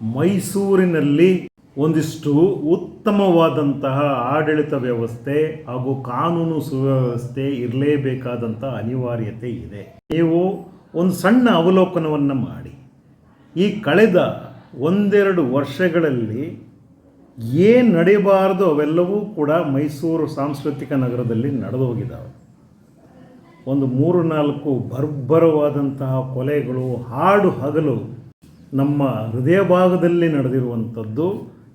ಮೈಸೂರಿನಲ್ಲಿ ಒಂದಿಷ್ಟು ಉತ್ತಮವಾದಂತಹ ಆಡಳಿತ ವ್ಯವಸ್ಥೆ ಹಾಗೂ ಕಾನೂನು ಸುವ್ಯವಸ್ಥೆ ಇರಲೇಬೇಕಾದಂಥ ಅನಿವಾರ್ಯತೆ ಇದೆ. ನೀವು ಒಂದು ಸಣ್ಣ ಅವಲೋಕನವನ್ನು ಮಾಡಿ. ಈ ಕಳೆದ ಒಂದೆರಡು ವರ್ಷಗಳಲ್ಲಿ ಏನು ನಡೆಯಬಾರದು ಅವೆಲ್ಲವೂ ಕೂಡ ಮೈಸೂರು ಸಾಂಸ್ಕೃತಿಕ ನಗರದಲ್ಲಿ ನಡೆದು ಹೋಗಿದ್ದಾವೆ ಒಂದು ಮೂರು ನಾಲ್ಕು ಬರ್ಬರವಾದಂತಹ ಕೊಲೆಗಳು, ಹಾಡು ಹಗಲು ನಮ್ಮ ಹೃದಯ ಭಾಗದಲ್ಲಿ ನಡೆದಿರುವಂಥದ್ದು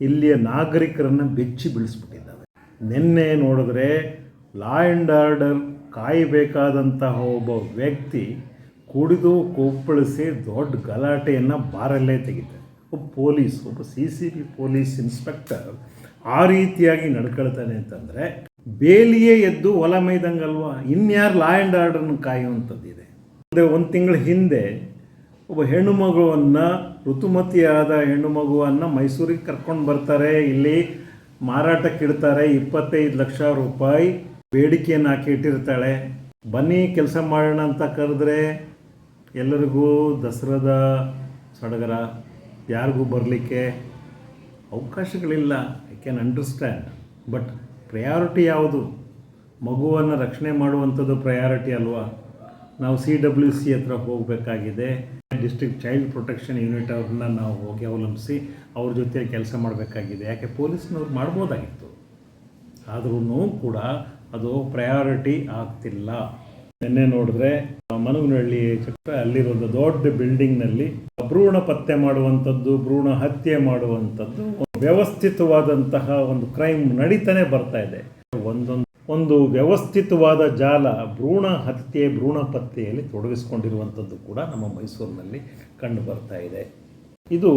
ಇಲ್ಲಿಯ ನಾಗರಿಕರನ್ನು ಬೆಚ್ಚಿ ಬೀಳಿಸ್ಬಿಟ್ಟಿದ್ದಾವೆ. ನಿನ್ನೆ ನೋಡಿದ್ರೆ ಲಾ ಆ್ಯಂಡ್ ಆರ್ಡರ್ ಕಾಯಬೇಕಾದಂತಹ ಒಬ್ಬ ವ್ಯಕ್ತಿ ಕುಡಿದು ಕೊಪ್ಪಳಿಸಿ ದೊಡ್ಡ ಗಲಾಟೆಯನ್ನು ಬಾರಲ್ಲೇ ತೆಗಿತಾರೆ ಒಬ್ಬ ಪೊಲೀಸ್, ಒಬ್ಬ C C B police inspector ಆ ರೀತಿಯಾಗಿ ನಡ್ಕೊಳ್ತಾನೆ ಅಂತಂದರೆ ಬೇಲಿಯೇ ಎದ್ದು ಹೊಲ ಮೈದಂಗಲ್ವಾ ಇನ್ಯಾರು ಲಾ ಆ್ಯಂಡ್ ಆರ್ಡರ್ನ ಕಾಯುವಂಥದ್ದಿದೆ? ಒಂದು ತಿಂಗಳ ಹಿಂದೆ ಒಬ್ಬ ಹೆಣ್ಣು ಮಗುವನ್ನು ಋತುಮತಿಯಾದ ಹೆಣ್ಣು ಮಗುವನ್ನು ಮೈಸೂರಿಗೆ ಕರ್ಕೊಂಡು ಬರ್ತಾರೆ. ಇಲ್ಲಿ ಮಾರಾಟಕ್ಕಿಡ್ತಾರೆ ಇಪ್ಪತ್ತೈದು ಲಕ್ಷ ರೂಪಾಯಿ ಬೇಡಿಕೆಯನ್ನು ಹಾಕಿ ಇಟ್ಟಿರ್ತಾಳೆ. ಬನ್ನಿ ಕೆಲಸ ಮಾಡೋಣ ಅಂತ ಕರೆದ್ರೆ ಎಲ್ಲರಿಗೂ ದಸರಾದ ಸಡಗರ, ಯಾರಿಗೂ ಬರಲಿಕ್ಕೆ ಅವಕಾಶಗಳಿಲ್ಲ. I can understand but priority ಯಾವುದು? ಮಗುವನ್ನು ರಕ್ಷಣೆ ಮಾಡುವಂಥದ್ದು ಪ್ರಯಾರಿಟಿ ಅಲ್ವಾ? ನಾವು ಸಿ ಡಬ್ಲ್ಯೂ ಸಿ ಹತ್ರ ಹೋಗಬೇಕಾಗಿದೆ. ಡಿಸ್ಟ್ರಿಕ್ಟ್ ಚೈಲ್ಡ್ ಪ್ರೊಟೆಕ್ಷನ್ ಯೂನಿಟ್ ಅವ್ರನ್ನ ನಾವು ಹೋಗಿ ಅವಲಂಬಿಸಿ ಅವ್ರ ಜೊತೆ ಕೆಲಸ ಮಾಡಬೇಕಾಗಿದೆ. ಯಾಕೆ ಪೊಲೀಸ್ನವ್ರು ಮಾಡ್ಬೋದಾಗಿತ್ತು. ಆದ್ರೂ ಕೂಡ ಅದು ಪ್ರಯಾರಿಟಿ ಆಗ್ತಿಲ್ಲ. ನಿನ್ನೆ ನೋಡಿದ್ರೆ ಮನಗನಹಳ್ಳಿ ಚಕ್ರ ಅಲ್ಲಿರೋ ಒಂದು ದೊಡ್ಡ ಬಿಲ್ಡಿಂಗ್ನಲ್ಲಿ ಭ್ರೂಣ ಪತ್ತೆ ಮಾಡುವಂಥದ್ದು, ಭ್ರೂಣ ಹತ್ಯೆ ಮಾಡುವಂಥದ್ದು, ವ್ಯವಸ್ಥಿತವಾದಂತಹ ಒಂದು ಕ್ರೈಮ್ ನಡೀತಾನೆ ಬರ್ತಾ ಇದೆ. ಒಂದೊಂದು ಒಂದು ವ್ಯವಸ್ಥಿತವಾದ ಜಾಲ ಭ್ರೂಣ ಹತ್ಯೆ, ಭ್ರೂಣ ಪತ್ತೆಯಲ್ಲಿ ತೊಡಗಿಸ್ಕೊಂಡಿರುವಂಥದ್ದು ಕೂಡ ನಮ್ಮ ಮೈಸೂರಿನಲ್ಲಿ ಕಂಡು ಬರ್ತಾ ಇದೆ. ಇದು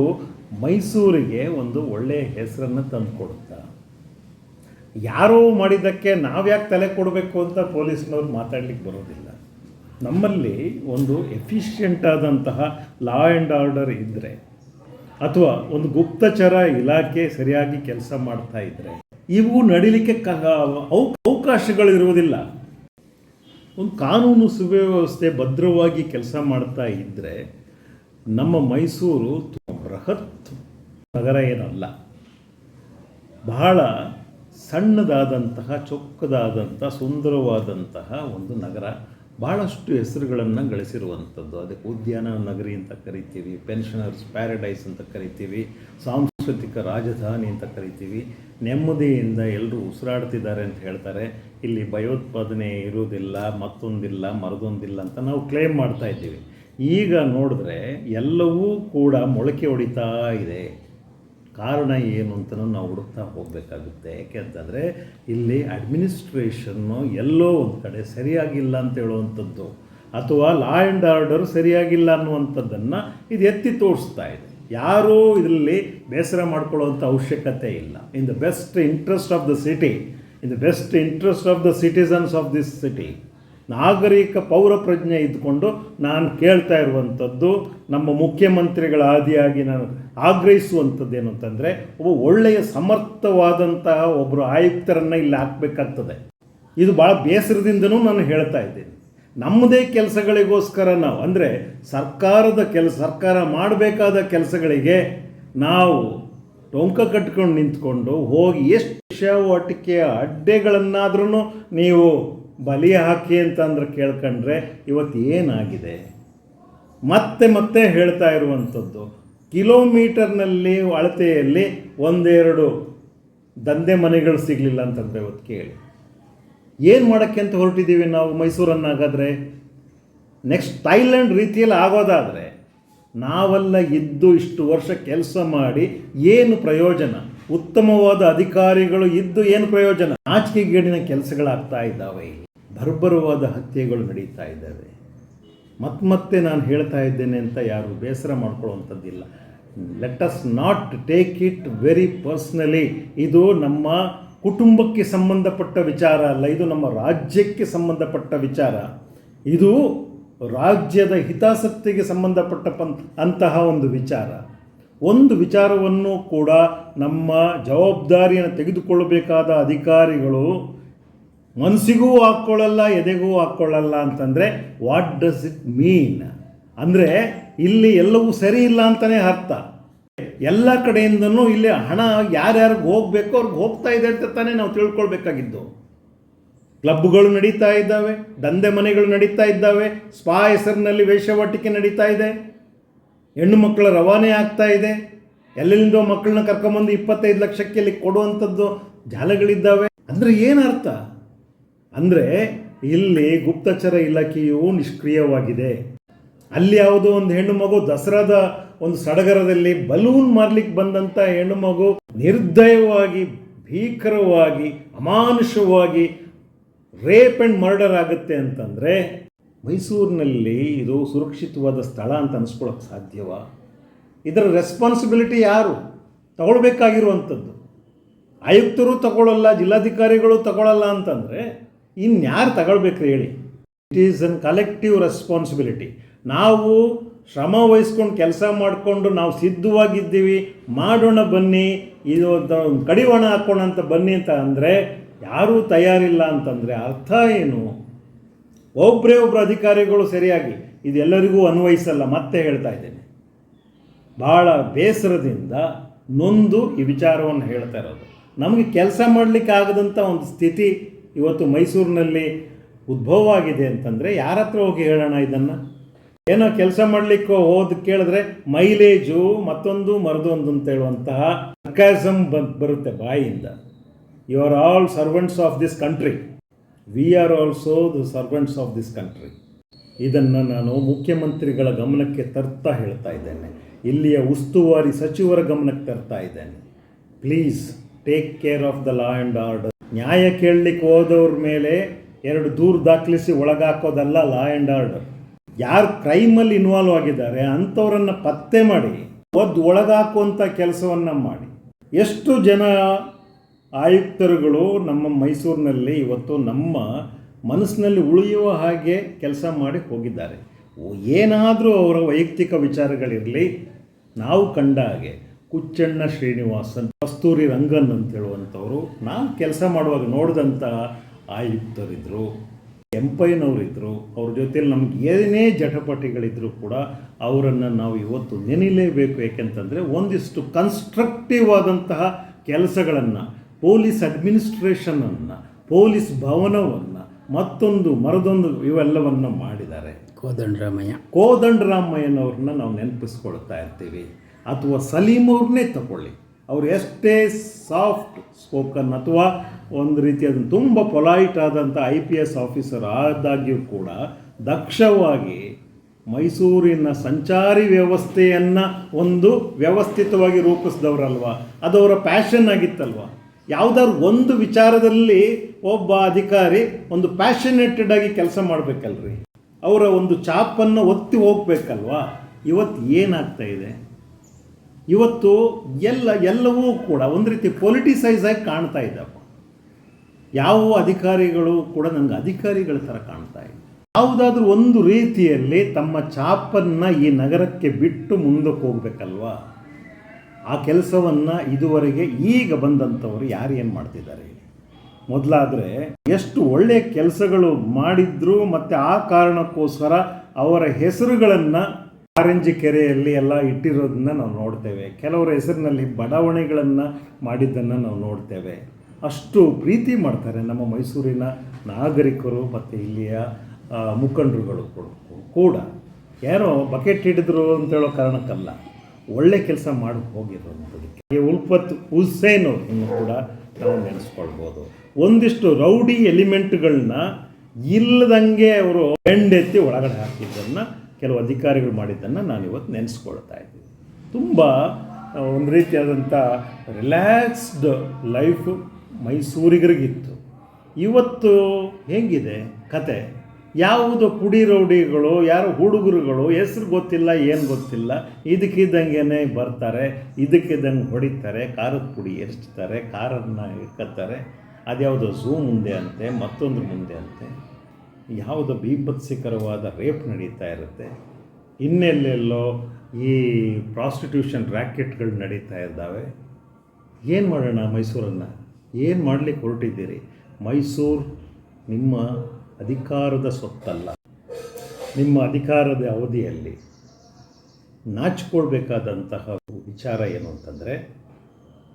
ಮೈಸೂರಿಗೆ ಒಂದು ಒಳ್ಳೆಯ ಹೆಸರನ್ನು ತಂದುಕೊಡುತ್ತಾ. ಯಾರೋ ಮಾಡಿದ್ದಕ್ಕೆ ನಾವ್ಯಾಕೆ ತಲೆ ಕೊಡಬೇಕು ಅಂತ ಪೊಲೀಸ್ನವ್ರು ಮಾತಾಡ್ಲಿಕ್ಕೆ ಬರೋದಿಲ್ಲ. ನಮ್ಮಲ್ಲಿ ಒಂದು ಎಫಿಷಿಯೆಂಟ್ ಆದಂತಹ ಲಾ ಆ್ಯಂಡ್ ಆರ್ಡರ್ ಇದ್ದರೆ ಅಥವಾ ಒಂದು ಗುಪ್ತಚರ ಇಲಾಖೆ ಸರಿಯಾಗಿ ಕೆಲಸ ಮಾಡ್ತಾ ಇದ್ದರೆ ಇವು ನಡೀಲಿಕ್ಕೆ ಕ ಅವ- ಅವಕಾಶಗಳಿರುವುದಿಲ್ಲ. ಒಂದು ಕಾನೂನು ಸುವ್ಯವಸ್ಥೆ ಭದ್ರವಾಗಿ ಕೆಲಸ ಮಾಡ್ತಾ ಇದ್ದರೆ ನಮ್ಮ ಮೈಸೂರು ಬೃಹತ್ ನಗರ ಏನಲ್ಲ. ಬಹಳ ಸಣ್ಣದಾದಂತಹ ಚೊಕ್ಕದಾದಂಥ ಸುಂದರವಾದಂತಹ ಒಂದು ನಗರ. ಭಾಳಷ್ಟು ಹೆಸರುಗಳನ್ನು ಗಳಿಸಿರುವಂಥದ್ದು. ಅದಕ್ಕೆ ಉದ್ಯಾನ ನಗರಿ ಅಂತ ಕರಿತೀವಿ, ಪೆನ್ಷನರ್ಸ್ ಪ್ಯಾರಡೈಸ್ ಅಂತ ಕರಿತೀವಿ, ಸಾಂಸ್ಕೃತಿಕ ರಾಜಧಾನಿ ಅಂತ ಕರಿತೀವಿ. ನೆಮ್ಮದಿಯಿಂದ ಎಲ್ಲರೂ ಉಸಿರಾಡ್ತಿದ್ದಾರೆ ಅಂತ ಹೇಳ್ತಾರೆ. ಇಲ್ಲಿ ಭಯೋತ್ಪಾದನೆ ಇರುವುದಿಲ್ಲ, ಮತ್ತೊಂದಿಲ್ಲ, ಮರದೊಂದಿಲ್ಲ ಅಂತ ನಾವು ಕ್ಲೇಮ್ ಮಾಡ್ತಾ ಇದ್ದೀವಿ. ಈಗ ನೋಡಿದ್ರೆ ಎಲ್ಲವೂ ಕೂಡ ಮೊಳಕೆ ಹೊಡಿತಾ ಇದೆ. ಕಾರಣ ಏನು ಅಂತಲೂ ನಾವು ಹುಡುಕ್ತಾ ಹೋಗಬೇಕಾಗುತ್ತೆ. ಯಾಕೆ ಅಂತಂದರೆ ಇಲ್ಲಿ ಅಡ್ಮಿನಿಸ್ಟ್ರೇಷನ್ನು ಎಲ್ಲೋ ಒಂದು ಕಡೆ ಸರಿಯಾಗಿಲ್ಲ ಅಂತ ಹೇಳುವಂಥದ್ದು, ಅಥವಾ ಲಾ ಆ್ಯಂಡ್ ಆರ್ಡರ್ ಸರಿಯಾಗಿಲ್ಲ ಅನ್ನುವಂಥದ್ದನ್ನು ಇದು ಎತ್ತಿ ತೋರಿಸ್ತಾ ಇದೆ. ಯಾರೂ ಇದರಲ್ಲಿ ಬೇಸರ ಮಾಡ್ಕೊಳ್ಳುವಂಥ ಅವಶ್ಯಕತೆ ಇಲ್ಲ. In the best interest of the city in the best interest of the citizens of this city ನಾಗರಿಕ ಪೌರ ಪ್ರಜ್ಞೆ ಇದ್ದುಕೊಂಡು ನಾನು ಕೇಳ್ತಾ ಇರುವಂಥದ್ದು, ನಮ್ಮ ಮುಖ್ಯಮಂತ್ರಿಗಳ ಆದಿಯಾಗಿ ನಾನು ಆಗ್ರಹಿಸುವಂಥದ್ದು ಏನು ಅಂತಂದರೆ, ಒಬ್ಬ ಒಳ್ಳೆಯ ಸಮರ್ಥವಾದಂತಹ ಒಬ್ಬರು ಆಯುಕ್ತರನ್ನು ಇಲ್ಲಿ ಹಾಕಬೇಕಾಗ್ತದೆ. ಇದು ಭಾಳ ಬೇಸರದಿಂದನೂ ನಾನು ಹೇಳ್ತಾ ಇದ್ದೀನಿ. ನಮ್ಮದೇ ಕೆಲಸಗಳಿಗೋಸ್ಕರ ನಾವು, ಅಂದರೆ ಸರ್ಕಾರದ ಕೆಲಸ ಸರ್ಕಾರ ಮಾಡಬೇಕಾದ ಕೆಲಸಗಳಿಗೆ ನಾವು ಟೊಂಕ ಕಟ್ಕೊಂಡು ನಿಂತ್ಕೊಂಡು ಹೋಗಿ ಎಷ್ಟು ವಿಷವಾಟಿಕೆಯ ಅಡ್ಡೆಗಳನ್ನಾದ್ರೂ ನೀವು ಬಲಿ ಹಾಕಿ ಅಂತಂದ್ರೆ ಕೇಳ್ಕೊಂಡ್ರೆ ಇವತ್ತು ಏನಾಗಿದೆ? ಮತ್ತೆ ಮತ್ತೆ ಹೇಳ್ತಾ ಇರುವಂಥದ್ದು, ಕಿಲೋಮೀಟರ್ನಲ್ಲಿ ಅಳತೆಯಲ್ಲಿ ಒಂದೆರಡು ದಂಧೆ ಮನೆಗಳು ಸಿಗಲಿಲ್ಲ ಅಂತಂದರೆ ಇವತ್ತು ಕೇಳಿ. ಏನು ಮಾಡೋಕ್ಕೆ ಅಂತ ಹೊರಟಿದ್ದೀವಿ ನಾವು ಮೈಸೂರನ್ನಾಗಾದರೆ? ನೆಕ್ಸ್ಟ್ ಥೈಲ್ಯಾಂಡ್ ರೀತಿಯಲ್ಲಿ ಆಗೋದಾದರೆ, ನಾವೆಲ್ಲ ಇದ್ದು ಇಷ್ಟು ವರ್ಷ ಕೆಲಸ ಮಾಡಿ ಏನು ಪ್ರಯೋಜನ? ಉತ್ತಮವಾದ ಅಧಿಕಾರಿಗಳು ಇದ್ದು ಏನು ಪ್ರಯೋಜನ? ಆಚಿಕೆಗೇಡಿನ ಕೆಲಸಗಳಾಗ್ತಾ ಇದ್ದಾವೆ ಬರ್ಬರವಾದ ಹತ್ಯೆಗಳು ನಡೀತಾ ಇದ್ದಾವೆ. ಮತ್ತೆ ಮತ್ತೆ ನಾನು ಹೇಳ್ತಾ ಇದ್ದೇನೆ ಅಂತ ಯಾರು ಬೇಸರ ಮಾಡ್ಕೊಳ್ಳುವಂಥದ್ದಿಲ್ಲ. Let us not take it very personally ಇದು ನಮ್ಮ ಕುಟುಂಬಕ್ಕೆ ಸಂಬಂಧಪಟ್ಟ ವಿಚಾರ ಅಲ್ಲ, ಇದು ನಮ್ಮ ರಾಜ್ಯಕ್ಕೆ ಸಂಬಂಧಪಟ್ಟ ವಿಚಾರ. ಇದು ರಾಜ್ಯದ ಹಿತಾಸಕ್ತಿಗೆ ಸಂಬಂಧಪಟ್ಟ ಅಂತಹ ಒಂದು ವಿಚಾರ. ಒಂದು ವಿಚಾರವನ್ನು ಕೂಡ ನಮ್ಮ ಜವಾಬ್ದಾರಿಯನ್ನು ತೆಗೆದುಕೊಳ್ಳಬೇಕಾದ ಅಧಿಕಾರಿಗಳು ಮನಸ್ಸಿಗೂ ಹಾಕ್ಕೊಳ್ಳಲ್ಲ ಎದೆಗೂ ಹಾಕ್ಕೊಳ್ಳಲ್ಲ ಅಂತಂದರೆ ವಾಟ್ ಡಸ್ ಇಟ್ ಮೀನ್ ಅಂದರೆ ಇಲ್ಲಿ ಎಲ್ಲವೂ ಸರಿ ಇಲ್ಲ ಅಂತಲೇ ಅರ್ಥ. ಎಲ್ಲ ಕಡೆಯಿಂದನೂ ಇಲ್ಲಿ ಹಣ ಯಾರ್ಯಾರಿಗೆ ಹೋಗಬೇಕೋ ಅವ್ರಿಗೆ ಹೋಗ್ತಾ ಇದೆ ಅಂತ ತಾನೇ ನಾವು ತಿಳ್ಕೊಳ್ಬೇಕಾಗಿದ್ದು. ಕ್ಲಬ್ಗಳು ನಡೀತಾ ಇದ್ದಾವೆ, ದಂಧೆ ಮನೆಗಳು ನಡೀತಾ ಇದ್ದಾವೆ, ಸ್ಪಾ ಹೆಸರಿನಲ್ಲಿ ವೇಷವಾಟಿಕೆ ನಡೀತಾ ಇದೆ, ಹೆಣ್ಣು ಮಕ್ಕಳ ರವಾನೆ ಆಗ್ತಾ ಇದೆ ಎಲ್ಲೆಲ್ಲಿಂದೋ ಮಕ್ಕಳನ್ನ ಕರ್ಕೊಂಬಂದು ಇಪ್ಪತ್ತೈದು ಲಕ್ಷಕ್ಕೆ ಇಲ್ಲಿ ಕೊಡುವಂಥದ್ದು ಜಾಲಗಳಿದ್ದಾವೆ. ಅಂದರೆ ಏನರ್ಥ ಅಂದರೆ ಇಲ್ಲಿ ಗುಪ್ತಚರ ಇಲಾಖೆಯು ನಿಷ್ಕ್ರಿಯವಾಗಿದೆ. ಅಲ್ಲಿ ಯಾವುದೋ ಒಂದು ಹೆಣ್ಣು ಮಗು ದಸರಾದ ಒಂದು ಸಡಗರದಲ್ಲಿ ಬಲೂನ್ ಮಾರ್ಲಿಕ್ಕೆ ಬಂದಂಥ ಹೆಣ್ಣು ಮಗು ನಿರ್ದಯವಾಗಿ, ಭೀಕರವಾಗಿ, ಅಮಾನುಷವಾಗಿ ರೇಪ್ ಆ್ಯಂಡ್ ಮರ್ಡರ್ ಆಗುತ್ತೆ ಅಂತಂದರೆ ಮೈಸೂರಿನಲ್ಲಿ ಇದು ಸುರಕ್ಷಿತವಾದ ಸ್ಥಳ ಅಂತ ಅನಿಸ್ಕೊಳ್ಳೋಕೆ ಸಾಧ್ಯವಾ? ಇದರ ರೆಸ್ಪಾನ್ಸಿಬಿಲಿಟಿ ಯಾರು? ತಗೊಳ್ಬೇಕಾಗಿರುವಂಥದ್ದು. ಆಯುಕ್ತರು ತಗೊಳ್ಳಲ್ಲ ಜಿಲ್ಲಾಧಿಕಾರಿಗಳು ತಗೊಳ್ಳಲ್ಲ ಅಂತಂದರೆ ಇನ್ಯಾರು ತಗೊಳ್ಬೇಕು ಹೇಳಿ. It is an collective responsibility ನಾವು ಶ್ರಮ ವಹಿಸ್ಕೊಂಡು ಕೆಲಸ ಮಾಡಿಕೊಂಡು ನಾವು ಸಿದ್ಧವಾಗಿದ್ದೀವಿ, ಮಾಡೋಣ ಬನ್ನಿ, ಇದು ಕಡಿವಾಣ ಹಾಕೋಣ ಅಂತ ಬನ್ನಿ ಅಂತ ಅಂದರೆ ಯಾರೂ ತಯಾರಿಲ್ಲ ಅಂತಂದರೆ ಅರ್ಥ ಏನು? ಒಬ್ಬರೇ ಒಬ್ಬರು ಅಧಿಕಾರಿಗಳು ಸರಿಯಾಗಿ ಇದೆಲ್ಲರಿಗೂ ಅನ್ವಯಿಸಲ್ಲ, ಮತ್ತೆ ಹೇಳ್ತಾ ಇದ್ದೇನೆ. ಭಾಳ ಬೇಸರದಿಂದ ನೊಂದು ಈ ವಿಚಾರವನ್ನು ಹೇಳ್ತಾ ಇರೋದು. ನಮಗೆ ಕೆಲಸ ಮಾಡಲಿಕ್ಕೆ ಆಗದಂಥ ಒಂದು ಸ್ಥಿತಿ ಇವತ್ತು ಮೈಸೂರಿನಲ್ಲಿ ಉದ್ಭವವಾಗಿದೆ ಅಂತಂದರೆ ಯಾರ ಹತ್ರ ಹೋಗಿ ಹೇಳೋಣ ಇದನ್ನು? ಏನೋ ಕೆಲಸ ಮಾಡಲಿಕ್ಕೆ ಹೋದ್ ಕೇಳಿದ್ರೆ ಮೈಲೇಜು ಮತ್ತೊಂದು ಮರದೊಂದು ಅಂತ ಹೇಳುವಂತಹ ಸರ್ಕಾಸಮ್ ಬರುತ್ತೆ ಬಾಯಿಯಿಂದ you are all servants of this country we are also the servants of this country ಇದನ್ನು ನಾನು ಮುಖ್ಯಮಂತ್ರಿಗಳ ಗಮನಕ್ಕೆ ತರ್ತಾ ಹೇಳ್ತಾ ಇದ್ದೇನೆ. ಇಲ್ಲಿಯ ಉಸ್ತುವಾರಿ ಸಚಿವರ ಗಮನಕ್ಕೆ ತರ್ತಾ ಇದ್ದೇನೆ. Please take care of the law and order ನ್ಯಾಯ ಕೇಳಲಿಕ್ಕೆ ಹೋದವ್ರ ಮೇಲೆ ಎರಡು ದೂರು ದಾಖಲಿಸಿ ಒಳಗಾಕೋದಲ್ಲ ಲಾ ಆ್ಯಂಡ್ ಆರ್ಡರ್ ಯಾರು ಕ್ರೈಮಲ್ಲಿ ಇನ್ವಾಲ್ವ್ ಆಗಿದ್ದಾರೆ ಅಂಥವರನ್ನು ಪತ್ತೆ ಮಾಡಿ ಒದ್ದು ಒಳಗಾಕುವಂಥ ಕೆಲಸವನ್ನು ಮಾಡಿ. ಎಷ್ಟು ಜನ ಆಯುಕ್ತರುಗಳು ನಮ್ಮ ಮೈಸೂರಿನಲ್ಲಿ ಇವತ್ತು ನಮ್ಮ ಮನಸ್ಸಿನಲ್ಲಿ ಉಳಿಯುವ ಹಾಗೆ ಕೆಲಸ ಮಾಡಿ ಹೋಗಿದ್ದಾರೆ. ಏನಾದರೂ ಅವರ ವೈಯಕ್ತಿಕ ವಿಚಾರಗಳಿರಲಿ, ನಾವು ಕಂಡ ಹಾಗೆ ಕುಚ್ಚಣ್ಣ ಶ್ರೀನಿವಾಸನ್, ಕಸ್ತೂರಿ ರಂಗನ್ ಅಂತ ಹೇಳುವಂಥವರು ನಾವು ಕೆಲಸ ಮಾಡುವಾಗ ನೋಡಿದಂಥ ಆಯುಕ್ತರಿದ್ದರು ಕೆಂಪಯ್ಯನವರಿದ್ದರು ಅವ್ರ ಜೊತೆಲಿ ನಮ್ಗೆ ಏನೇ ಜಟಪಟಿಗಳಿದ್ದರೂ ಕೂಡ ಅವರನ್ನು ನಾವು ಇವತ್ತು ನೆನಿಲೇಬೇಕು. ಏಕೆಂತಂದರೆ ಒಂದಿಷ್ಟು ಕನ್ಸ್ಟ್ರಕ್ಟಿವ್ ಆದಂತಹ ಕೆಲಸಗಳನ್ನು ಪೊಲೀಸ್ ಅಡ್ಮಿನಿಸ್ಟ್ರೇಷನನ್ನು ಪೊಲೀಸ್ ಭವನವನ್ನು ಮತ್ತೊಂದು ಮರದೊಂದು ಇವೆಲ್ಲವನ್ನು ಮಾಡಿದ್ದಾರೆ. ಕೋದಂಡರಾಮಯ್ಯ. ಕೋದಂಡರಾಮಯ್ಯನವ್ರನ್ನ ನಾವು ನೆನಪಿಸ್ಕೊಳ್ತಾ ಇರ್ತೀವಿ. ಅಥವಾ ಸಲೀಮ್ ಅವ್ರನ್ನೇ ತಗೊಳ್ಳಿ. ಅವ್ರು ಎಷ್ಟೇ ಸಾಫ್ಟ್ ಸ್ಪೋಕನ್ ಅಥವಾ ಒಂದು ರೀತಿಯಾದ ತುಂಬ ಪೊಲೈಟ್ ಆದಂಥ ಐ ಪಿ ಎಸ್ ಆಫೀಸರ್ ಆದಾಗ್ಯೂ ಕೂಡ ದಕ್ಷವಾಗಿ ಮೈಸೂರಿನ ಸಂಚಾರಿ ವ್ಯವಸ್ಥೆಯನ್ನು ಒಂದು ವ್ಯವಸ್ಥಿತವಾಗಿ ರೂಪಿಸಿದವರಲ್ವ? ಅದು ಅವರ ಪ್ಯಾಷನ್ ಆಗಿತ್ತಲ್ವ? ಯಾವುದಾದ್ರು ಒಂದು ವಿಚಾರದಲ್ಲಿ ಒಬ್ಬ ಅಧಿಕಾರಿ ಒಂದು ಪ್ಯಾಷನೇಟೆಡ್ ಆಗಿ ಕೆಲಸ ಮಾಡಬೇಕಲ್ರಿ? ಅವರ ಒಂದು ಚಾಪನ್ನು ಒತ್ತಿ ಹೋಗ್ಬೇಕಲ್ವಾ? ಇವತ್ತು ಏನಾಗ್ತಾ ಇದೆ? ಇವತ್ತು ಎಲ್ಲ, ಎಲ್ಲವೂ ಕೂಡ ಒಂದು ರೀತಿ ಪೊಲಿಟಿಸೈಸ್ ಆಗಿ ಕಾಣ್ತಾ ಇದ್ದಪ್ಪ ಯಾವ ಅಧಿಕಾರಿಗಳು ಕೂಡ ನನಗೆ ಅಧಿಕಾರಿಗಳ ಥರ ಕಾಣ್ತಾ ಇದೆ ಯಾವುದಾದ್ರೂ ಒಂದು ರೀತಿಯಲ್ಲಿ ತಮ್ಮ ಚಾಪನ್ನು ಈ ನಗರಕ್ಕೆ ಬಿಟ್ಟು ಮುಂದಕ್ಕೆ ಹೋಗ್ಬೇಕಲ್ವಾ? ಆ ಕೆಲಸವನ್ನು ಇದುವರೆಗೆ ಈಗ ಬಂದಂಥವರು ಯಾರು ಏನು ಮಾಡ್ತಿದ್ದಾರೆ? ಮೊದಲಾದರೆ ಎಷ್ಟು ಒಳ್ಳೆಯ ಕೆಲಸಗಳು ಮಾಡಿದ್ರು ಮತ್ತು ಆ ಕಾರಣಕ್ಕೋಸ್ಕರ ಅವರ ಹೆಸರುಗಳನ್ನು ಕಾರಂಜಿ ಕೆರೆಯಲ್ಲಿ ಎಲ್ಲ ಇಟ್ಟಿರೋದನ್ನ ನಾವು ನೋಡ್ತೇವೆ. ಕೆಲವರ ಹೆಸರಿನಲ್ಲಿ ಬಡಾವಣೆಗಳನ್ನು ಮಾಡಿದ್ದನ್ನು ನಾವು ನೋಡ್ತೇವೆ. ಅಷ್ಟು ಪ್ರೀತಿ ಮಾಡ್ತಾರೆ ನಮ್ಮ ಮೈಸೂರಿನ ನಾಗರಿಕರು ಮತ್ತು ಇಲ್ಲಿಯ ಮುಖಂಡರುಗಳು ಕೂಡ- ಯಾರೋ ಬಕೆಟ್ ಹಿಡಿದ್ರು ಅಂತ ಹೇಳೋ ಕಾರಣಕ್ಕಲ್ಲ, ಒಳ್ಳೆ ಕೆಲಸ ಮಾಡಿ ಹೋಗಿರೋಂಥದ್ದಕ್ಕೆ ಉಲ್ಪತ್ ಹುಸೇನ್ ಅವ್ರನ್ನು ಕೂಡ ನಾವು ನೆನೆಸ್ಕೊಳ್ಬೋದು. ಒಂದಿಷ್ಟು ರೌಡಿ ಎಲಿಮೆಂಟ್ಗಳನ್ನ ಇಲ್ಲದಂಗೆ ಅವರು ಬೆಂಡೆತ್ತಿ ಒಳಗಡೆ ಹಾಕಿದ್ದನ್ನು ಕೆಲವು ಅಧಿಕಾರಿಗಳು ಮಾಡಿದ್ದನ್ನು ನಾನು ಇವತ್ತು ನೆನೆಸ್ಕೊಳ್ತಾ ಇದ್ದೀನಿ. ತುಂಬ ಒಂದು ರೀತಿಯಾದಂಥ ರಿಲ್ಯಾಕ್ಸ್ಡ್ ಲೈಫ್ ಮೈಸೂರಿಗರಿಗಿತ್ತು. ಇವತ್ತು ಹೇಗಿದೆ? ಕತೆ. ಯಾವುದು ಪುಡಿ ರೌಡಿಗಳು ಯಾರು ಹುಡುಗರುಗಳು, ಹೆಸ್ರು ಗೊತ್ತಿಲ್ಲ, ಏನು ಗೊತ್ತಿಲ್ಲ. ಇದಕ್ಕಿದ್ದಂಗೆ ಬರ್ತಾರೆ ಇದಕ್ಕಿದ್ದಂಗೆ ಹೊಡಿತಾರೆ, ಖಾರದ ಪುಡಿ ಎರಿಸ್ತಾರೆ ಕಾರನ್ನು ಇಟ್ಕೊತಾರೆ ಅದ್ಯಾವುದೋ ಝೂ ಮುಂದೆ ಅಂತೆ, ಮತ್ತೊಂದು ಮುಂದೆ ಅಂತೆ. ಯಾವುದೋ ಬೀಭತ್ಸಿಕರವಾದ ರೇಪ್ ನಡೀತಾ ಇರುತ್ತೆ. ಇನ್ನೆಲ್ಲೆಲ್ಲೋ ಈ ಪ್ರಾಸ್ಟಿಟ್ಯೂಷನ್ ರ್ಯಾಕೆಟ್ಗಳು ನಡೀತಾ ಇದ್ದಾವೆ. ಏನು ಮಾಡೋಣ ಮೈಸೂರನ್ನು? ಏನು ಮಾಡಲಿಕ್ಕೆ ಹೊರಟಿದ್ದೀರಿ? ಮೈಸೂರು ನಿಮ್ಮ ಅಧಿಕಾರದ ಸೊತ್ತಲ್ಲ ನಿಮ್ಮ ಅಧಿಕಾರದ ಅವಧಿಯಲ್ಲಿ ನಾಚಿಕೊಳ್ಬೇಕಾದಂತಹ ವಿಚಾರ ಏನು ಅಂತಂದರೆ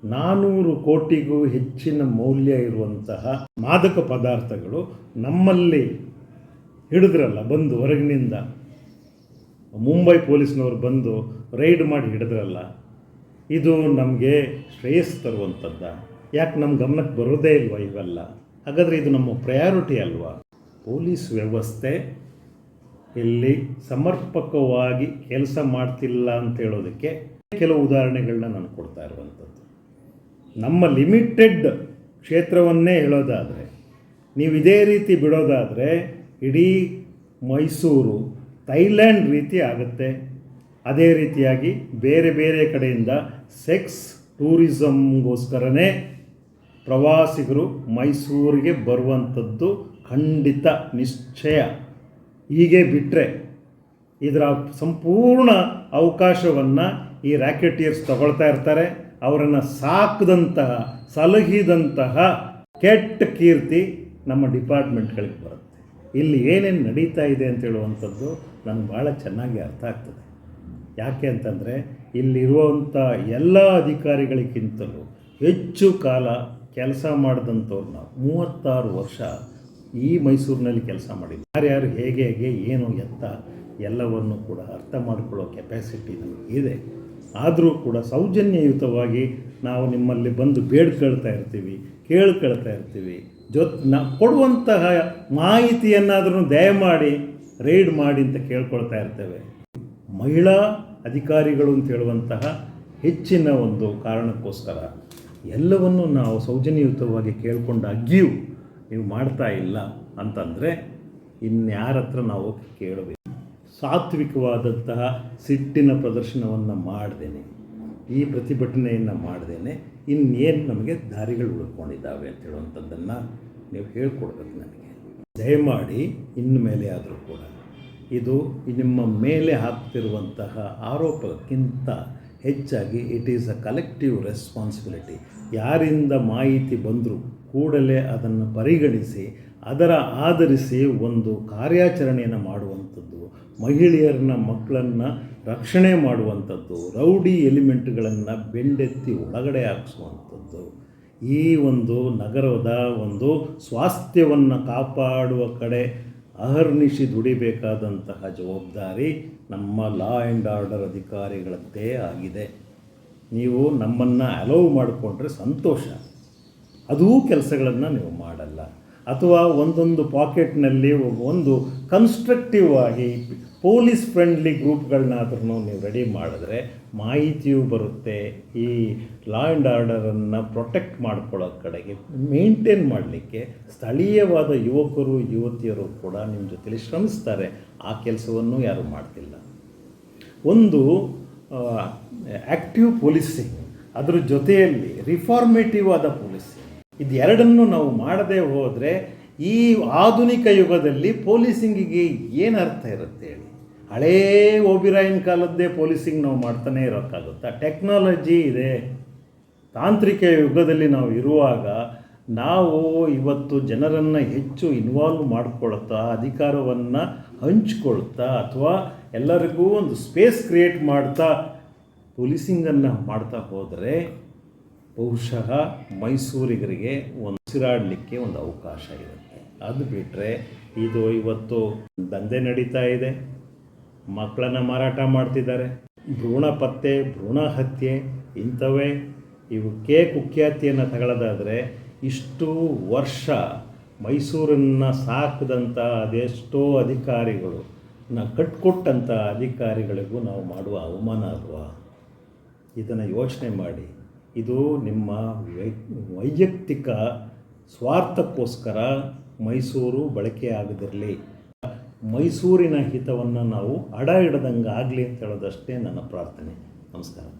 ನಾನ್ನೂರು ಕೋಟಿಗೂ ಹೆಚ್ಚಿನ ಮೌಲ್ಯ ಇರುವಂತಹ ಮಾದಕ ಪದಾರ್ಥಗಳು ನಮ್ಮಲ್ಲಿ ಹಿಡಿದ್ರಲ್ಲ, ಬಂದು ಹೊರಗಿನಿಂದ. ಮುಂಬೈ ಪೊಲೀಸ್ನವರು ಬಂದು ರೈಡ್ ಮಾಡಿ ಹಿಡಿದ್ರಲ್ಲ, ಇದು ನಮಗೆ ಶ್ರೇಯಸ್ ತರುವಂಥದ್ದ ಯಾಕೆ ನಮ್ಮ ಗಮನಕ್ಕೆ ಬರೋದೇ ಇಲ್ವಾ ಇವೆಲ್ಲ? ಹಾಗಾದರೆ ಇದು ನಮ್ಮ ಪ್ರಯಾರಿಟಿ ಅಲ್ವಾ? ಪೊಲೀಸ್ ವ್ಯವಸ್ಥೆ ಇಲ್ಲಿ ಸಮರ್ಪಕವಾಗಿ ಕೆಲಸ ಮಾಡ್ತಿಲ್ಲ ಅಂತ ಹೇಳೋದಕ್ಕೆ ಕೆಲವು ಉದಾಹರಣೆಗಳನ್ನ ನಾನು ಕೊಡ್ತಾ ಇರುವಂಥದ್ದು ನಮ್ಮ ಲಿಮಿಟೆಡ್ ಕ್ಷೇತ್ರವನ್ನೇ ಹೇಳೋದಾದರೆ ನೀವು ಇದೇ ರೀತಿ ಬಿಡೋದಾದರೆ ಇಡೀ ಮೈಸೂರು ಥೈಲ್ಯಾಂಡ್ ರೀತಿ ಆಗುತ್ತೆ. ಅದೇ ರೀತಿಯಾಗಿ ಬೇರೆ ಬೇರೆ ಕಡೆಯಿಂದ ಸೆಕ್ಸ್ ಟೂರಿಸಮ್ಗೋಸ್ಕರನೇ ಪ್ರವಾಸಿಗರು ಮೈಸೂರಿಗೆ ಬರುವಂಥದ್ದು ಖಂಡಿತ ನಿಶ್ಚಯ. ಹೀಗೆ ಬಿಟ್ಟರೆ ಇದರ ಸಂಪೂರ್ಣ ಅವಕಾಶವನ್ನು ಈ ರ್ಯಾಕೆಟಿಯರ್ಸ್ ತಗೊಳ್ತಾ ಇರ್ತಾರೆ. ಅವರನ್ನು ಸಾಕಿದಂತಹ, ಸಲಹಿದಂತಹ ಕೆಟ್ಟ ಕೀರ್ತಿ ನಮ್ಮ ಡಿಪಾರ್ಟ್ಮೆಂಟ್ಗಳಿಗೆ ಬರುತ್ತೆ. ಇಲ್ಲಿ ಏನೇನು ನಡೀತಾ ಇದೆ ಅಂತ ಹೇಳುವಂಥದ್ದು ನನಗೆ ಭಾಳ ಚೆನ್ನಾಗಿ ಅರ್ಥ ಆಗ್ತದೆ. ಯಾಕೆ ಅಂತಂದರೆ ಇಲ್ಲಿರುವಂಥ ಎಲ್ಲ ಅಧಿಕಾರಿಗಳಿಗಿಂತಲೂ ಹೆಚ್ಚು ಕಾಲ ಕೆಲಸ ಮಾಡಿದಂಥವ್ರನ್ನ ಮೂವತ್ತಾರು ವರ್ಷ ಈ ಮೈಸೂರಿನಲ್ಲಿ ಕೆಲಸ ಮಾಡಿದ್ವಿ. ಯಾರ್ಯಾರು ಹೇಗೆ ಹೇಗೆ ಏನು ಎತ್ತ ಎಲ್ಲವನ್ನು ಕೂಡ ಅರ್ಥ ಮಾಡಿಕೊಳ್ಳೋ ಕೆಪ್ಯಾಸಿಟಿ ಇದೆ. ಆದರೂ ಕೂಡ ಸೌಜನ್ಯಯುತವಾಗಿ ನಾವು ನಿಮ್ಮಲ್ಲಿ ಬಂದು ಬೇಡ್ಕೊಳ್ತಾ ಇರ್ತೀವಿ, ಕೇಳ್ಕೊಳ್ತಾ ಇರ್ತೀವಿ. ಜೊತೆ ನ ಕೊಡುವಂತಹ ಮಾಹಿತಿಯನ್ನಾದರೂ ದಯಮಾಡಿ ರೈಡ್ ಮಾಡಿ ಅಂತ ಕೇಳ್ಕೊಳ್ತಾ ಇರ್ತೇವೆ. ಮಹಿಳಾ ಅಧಿಕಾರಿಗಳು ಅಂತ ಹೇಳುವಂತಹ ಹೆಚ್ಚಿನ ಒಂದು ಕಾರಣಕ್ಕೋಸ್ಕರ ಎಲ್ಲವನ್ನು ನಾವು ಸೌಜನ್ಯಯುತವಾಗಿ ಕೇಳ್ಕೊಂಡಾಗ್ಯೂ ನೀವು ಮಾಡ್ತಾ ಇಲ್ಲ ಅಂತಂದರೆ ಇನ್ಯಾರ ಹತ್ರ ನಾವು ಕೇಳಬೇಕು. ಸಾತ್ವಿಕವಾದಂತಹ ಸಿಟ್ಟಿನ ಪ್ರದರ್ಶನವನ್ನು ಮಾಡ್ದೇನೆ. ಈ ಪ್ರತಿಭಟನೆಯನ್ನು ಮಾಡ್ದೇನೆ. ಇನ್ನೇನು ನಮಗೆ ದಾರಿಗಳು ಉಳ್ಕೊಂಡಿದ್ದಾವೆ ಅಂತ ಹೇಳುವಂಥದ್ದನ್ನು ನೀವು ಹೇಳ್ಕೊಡ್ಬೇಕು ನನಗೆ. ದಯಮಾಡಿ ಇನ್ನು ಮೇಲೆ ಆದರೂ ಕೂಡ ಇದು ನಿಮ್ಮ ಮೇಲೆ ಹಾಕ್ತಿರುವಂತಹ ಆರೋಪಕ್ಕಿಂತ ಹೆಚ್ಚಾಗಿ it is a collective responsibility ಯಾರಿಂದ ಮಾಹಿತಿ ಬಂದರೂ ಕೂಡಲೇ ಅದನ್ನು ಪರಿಗಣಿಸಿ ಅದರ ಆಧರಿಸಿ ಒಂದು ಕಾರ್ಯಾಚರಣೆಯನ್ನು ಮಾಡುವಂಥದ್ದು. ಮಹಿಳೆಯರನ್ನ ಮಕ್ಕಳನ್ನು ರಕ್ಷಣೆ ಮಾಡುವಂಥದ್ದು, ರೌಡಿ ಎಲಿಮೆಂಟ್ಗಳನ್ನು ಬೆಂಡೆತ್ತಿ ಒಳಗಡೆ ಹಾಕಿಸುವಂಥದ್ದು. ಈ ಒಂದು ನಗರದ ಒಂದು ಸ್ವಾಸ್ಥ್ಯವನ್ನು ಕಾಪಾಡುವ ಕಡೆ ಅಹರ್ನಿಶಿ ದುಡಿಬೇಕಾದಂತಹ ಜವಾಬ್ದಾರಿ ನಮ್ಮ ಲಾ ಆ್ಯಂಡ್ ಆರ್ಡರ್ ಅಧಿಕಾರಿಗಳದ್ದೇ ಆಗಿದೆ. ನೀವು ನಮ್ಮನ್ನು ಅಲೋವ್ ಮಾಡಿಕೊಂಡ್ರೆ ಸಂತೋಷ. ಅದೂ ಕೆಲಸಗಳನ್ನು ನೀವು ಮಾಡಲ್ಲ. ಅಥವಾ ಒಂದೊಂದು ಪಾಕೆಟ್ನಲ್ಲಿ ಒಂದು ಕನ್ಸ್ಟ್ರಕ್ಟಿವ್ ಆಗಿ ಪೊಲೀಸ್ ಫ್ರೆಂಡ್ಲಿ ಗ್ರೂಪ್ಗಳನ್ನಾದ್ರೂ ನೀವು ರೆಡಿ ಮಾಡಿದ್ರೆ ಮಾಹಿತಿಯೂ ಬರುತ್ತೆ. ಈ ಲಾ ಆ್ಯಂಡ್ ಆರ್ಡರನ್ನು ಪ್ರೊಟೆಕ್ಟ್ ಮಾಡ್ಕೊಳ್ಳೋ ಕಡೆಗೆ ಮೇಂಟೈನ್ ಮಾಡಲಿಕ್ಕೆ ಸ್ಥಳೀಯವಾದ ಯುವಕರು, ಯುವತಿಯರು ಕೂಡ ನಿಮ್ಮ ಜೊತೆಲಿ ಶ್ರಮಿಸ್ತಾರೆ. ಆ ಕೆಲಸವನ್ನು ಯಾರೂ ಮಾಡ್ತಿಲ್ಲ. ಒಂದು ಆ್ಯಕ್ಟಿವ್ ಪೊಲೀಸಿಂಗ್ ಅದರ ಜೊತೆಯಲ್ಲಿ ರಿಫಾರ್ಮೇಟಿವ್ ಆದ ಪೊಲೀಸಿಂಗ್ ಇದು ಎರಡನ್ನು ನಾವು ಮಾಡದೇ ಹೋದರೆ ಈ ಆಧುನಿಕ ಯುಗದಲ್ಲಿ ಪೊಲೀಸಿಂಗಿಗೆ ಏನು ಅರ್ಥ ಇರುತ್ತೆ ಹೇಳಿ? ಹಳೇ ಓಬಿರಾಯನ್ ಕಾಲದ್ದೇ ಪೊಲೀಸಿಂಗ್ ನಾವು ಮಾಡ್ತಾನೆ ಇರೋಕ್ಕಾಗುತ್ತಾ? ಟೆಕ್ನಾಲಜಿ ಇದೆ. ತಾಂತ್ರಿಕ ಯುಗದಲ್ಲಿ ನಾವು ಇರುವಾಗ ನಾವು ಇವತ್ತು ಜನರನ್ನು ಹೆಚ್ಚು ಇನ್ವಾಲ್ವ್ ಮಾಡ್ಕೊಳ್ತಾ, ಅಧಿಕಾರವನ್ನು ಹಂಚ್ಕೊಳ್ತಾ ಅಥವಾ ಎಲ್ಲರಿಗೂ ಒಂದು ಸ್ಪೇಸ್ ಕ್ರಿಯೇಟ್ ಮಾಡ್ತಾ ಪೊಲೀಸಿಂಗನ್ನು ಮಾಡ್ತಾ ಹೋದರೆ ಬಹುಶಃ ಮೈಸೂರಿಗರಿಗೆ ಒಂದು ಉಸಿರಾಡಲಿಕ್ಕೆ ಒಂದು ಅವಕಾಶ ಇರುತ್ತೆ. ಅದು ಬಿಟ್ಟರೆ ಇದು ಇವತ್ತು ದಂಧೆ ನಡೀತಾ ಇದೆ. ಮಕ್ಕಳನ್ನು ಮಾರಾಟ ಮಾಡ್ತಿದ್ದಾರೆ. ಭ್ರೂಣ ಪತ್ತೆ, ಭ್ರೂಣ ಹತ್ಯೆ ಇಂಥವೇ. ಇವಕ್ಕೆ ಕುಖ್ಯಾತಿಯನ್ನು ತಗೊಳ್ಳೋದಾದರೆ ಇಷ್ಟು ವರ್ಷ ಮೈಸೂರನ್ನು ಸಾಕಿದಂಥ ಅದೆಷ್ಟೋ ಅಧಿಕಾರಿಗಳು, ನ ಕಟ್ಕೊಟ್ಟಂಥ ಅಧಿಕಾರಿಗಳಿಗೂ ನಾವು ಮಾಡುವ ಅವಮಾನ ಅಲ್ವಾ? ಇದನ್ನು ಯೋಚನೆ ಮಾಡಿ. ಇದು ನಿಮ್ಮ ವೈಯಕ್ತಿಕ ಸ್ವಾರ್ಥಕ್ಕೋಸ್ಕರ ಮೈಸೂರು ಬಳಕೆ ಆಗದಿರಲಿ. ಮೈಸೂರಿನ ಹಿತವನ್ನು ನಾವು ಅಡ ಹಿಡ್ದಂಗೆ ಆಗಲಿ ಅಂತ ಹೇಳೋದಷ್ಟೇ ನನ್ನ ಪ್ರಾರ್ಥನೆ. ನಮಸ್ಕಾರ.